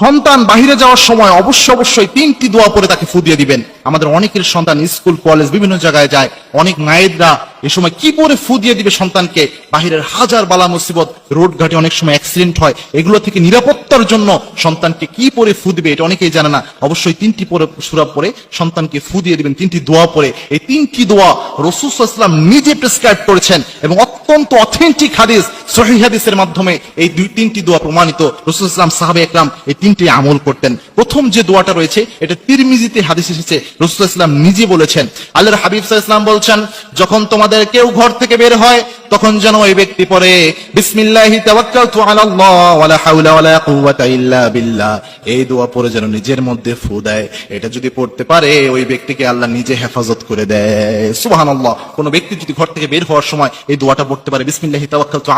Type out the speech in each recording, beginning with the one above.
সন্তান বাহিরে যাওয়ার সময় অবশ্যই অবশ্যই তিনটি দোয়া পরে তাকে ফু দিয়ে দিবেন। আমাদের অনেকের সন্তান স্কুল, কলেজ, বিভিন্ন জায়গায় যায়। অনেক মায়েদরা এ সময় কি করে ফু দিয়ে দিবে সন্তানকে? বাহিরের হাজার বালা মুসিবত, রোড ঘাটে অনেক সময় অ্যাক্সিডেন্ট হয়। এগুলো থেকে নিরাপত্তার জন্য সন্তানকে কি পরে ফু দিবে এটা অনেকেই জানে না। অবশ্যই তিনটি পরে সুরাব পরে সন্তানকে ফু দিয়ে দিবেন, তিনটি দোয়া পরে এই তিনটি দোয়া রসুলাম নিজে প্রেসক্রাইব করেছেন এবং অত্যন্ত অথেন্টিক হাদিস সহি হাদিসের মাধ্যমে এই দুই, তিনটি দোয়া প্রমাণিত। রসুল ইসলাম সাহাবে একরাম এই তিনটি আমল করতেন। প্রথম যে দোয়াটা রয়েছে, এটা তিরমিজিতে হাদিস এসেছে। রসুল ইসলাম নিজে বলেছেন, আল্লাহর হাবিব ইসলাম বলছেন, যখন তোমাদের কেউ ঘর থেকে বের হয় তখন যেন ওই ব্যক্তি পরে পরে যেন নিজের মধ্যে ফু দেয়। এটা যদি পড়তে পারে, ওই ব্যক্তিকে আল্লাহ নিজে হেফাজত করে দেয়। ব্যক্তি যদি ঘর থেকে বের হওয়ার সময় এই দোয়াটা পড়তে পারে, বিসমিল্লাহি তাওয়াক্কালতু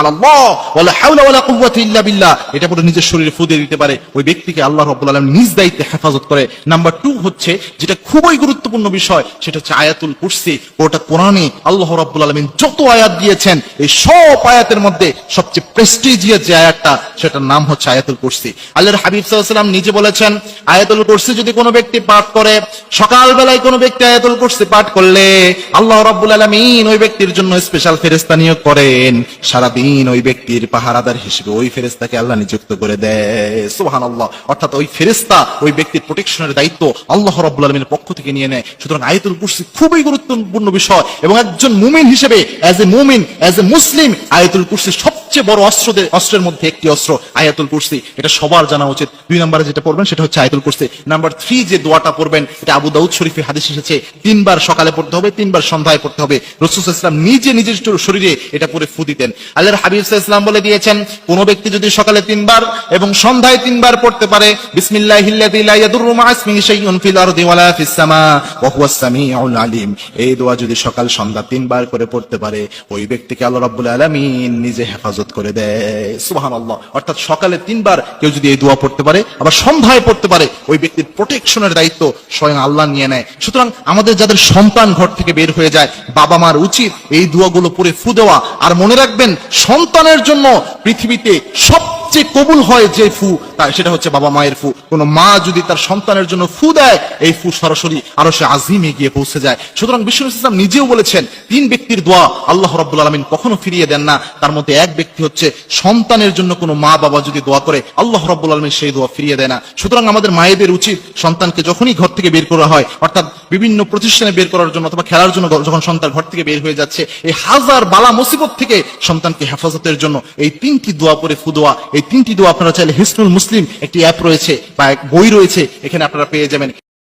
এটা নিজের শরীরে ফু দিতে পারে। ওই ব্যক্তিকে আল্লাহ রাব্বুল আলামিন নিজ দায়িত্বে হেফাজত করে। নাম্বার টু হচ্ছে, যেটা খুবই গুরুত্বপূর্ণ বিষয়, সেটা হচ্ছে আয়াতুল কুরসি। ওটা কোরআনে আল্লাহ রাব্বুল আলামিন যত আয়াত দিয়েছেন এই সব আয়াতের মধ্যে সবচেয়ে প্রেস্টিজিয়াস যে আয়াতটা, সেটার নাম হচ্ছে আয়াতুল কুরসি। আল্লাহর হাবিব ওয়াসাল্লাম নিজে বলেছেন, আয়াতুল কুরসি যদি কোনো ব্যক্তি পাঠ করে সকাল বেলায় কোনো ব্যক্তি আয়াতুল কুরসি পাঠ করলে আল্লাহ রাব্বুল আলামিন ওই ব্যক্তির জন্য স্পেশাল ফেরেশতা নিয়োগ করেন। সারা দিন ওই ব্যক্তির পাহারাদার হিসেবে ওই ফেরেশতাকে আল্লাহ নিযুক্ত করে দেয়। সুবহানাল্লাহ। অর্থাৎ ওই ফেরেশতা ওই ব্যক্তির প্রোটেকশনের দায়িত্ব আল্লাহ রাব্বুল আলামিনের পক্ষ থেকে নিয়ে নেয়। সুতরাং আয়াতুল কুরসি খুবই গুরুত্বপূর্ণ বিষয় এবং একজন মুমিন হিসেবে অ্যাজ এ মুমিন অ্যাজ এ মুসলিম আয়াতুল কুরসি সবচেয়ে বড় অস্ত্রদের, অস্ত্রের মধ্যে একটি অস্ত্র আয়াতুল কুরসি এটা সবার জানা উচিত। দুই নম্বরে যেটা পড়বেন, সেটা হচ্ছে আয়াতুল কুরসি নাম্বার থ্রি যে দোয়াটা পড়বেন, এটা আবু দাউদ শরীফে হাদিস এসেছে, তিনবার সকালে পড়তে হবে, তিনবার সন্ধ্যায় পড়তে হবে। রসুল ইসলাম নিজে নিজের শরীরে এটা পরে ফু দিতেন। আল্লাহর হাবিব ইসলাম বলে দিয়েছেন, কোন ব্যক্তি যদি সকালে তিনবার এবং সন্ধ্যায় তিনবার পড়তে পারে এই দোয়া যদি সকাল সন্ধ্যা তিনবার করে পড়তে পারে, ওই ব্যক্তিকে আল্লাহ রাব্বুল আলামিন নিজে হেফাজত করে দেয়। সুবহানাল্লাহ। অর্থাৎ সকালে তিনবার কেউ যদি এই দোয়া পড়তে পারে, আবার সন্ধ্যায় পড়তে পারে, ওই ব্যক্তির প্রোটেকশনের দায়িত্ব স্বয়ং আল্লাহ নিয়ে নেয়। সুতরাং আমাদের যাদের সন্তান ঘর থেকে বের হয়ে যায়, বাবা মার উচিত এই দোয়াগুলো পড়ে ফু দেওয়া। আর মনে রাখবেন, সন্তানের জন্য পৃথিবীতে সবচেয়ে কবুল হয় যে ফু, তা সেটা হচ্ছে বাবা মায়ের ফু। কোন মা যদি তার সন্তানের জন্য ফু দেয়, এই ফু সরাসরি আরও সে আজিমে গিয়ে পৌঁছে যায়। সুতরাং বিশ্ব ইসলাম নিজেও বলেছেন, তিন ব্যক্তির দোয়া আল্লাহ রাব্বুল আলামিন কখনো ফিরিয়ে দেন না। তার মধ্যে এক ব্যক্তি হচ্ছে, সন্তানের জন্য কোনো মা বাবা যদি দোয়া করে, আল্লাহ রাব্বুল আলামিন সেই দোয়া ফিরিয়ে দেয় না। সুতরাং আমাদের মায়েদের উচিত সন্তানকে যখনই ঘর থেকে বের করা হয়, অর্থাৎ বিভিন্ন প্রতিষ্ঠানে বের করার জন্য অথবা খেলার জন্য যখন সন্তান ঘর থেকে বের হয়ে যাচ্ছে, এই হাজার বালা মুসিবত থেকে সন্তানকে হেফাজতের জন্য এই তিনটি দোয়া পরে ফুদোয়া এই তিনটি দোয়া আপনারা চাইলে হিসনুল মুসলিম একটি অ্যাপ রয়েছে বা এক বই রয়েছে, এখানে আপনারা পেয়ে যাবেন।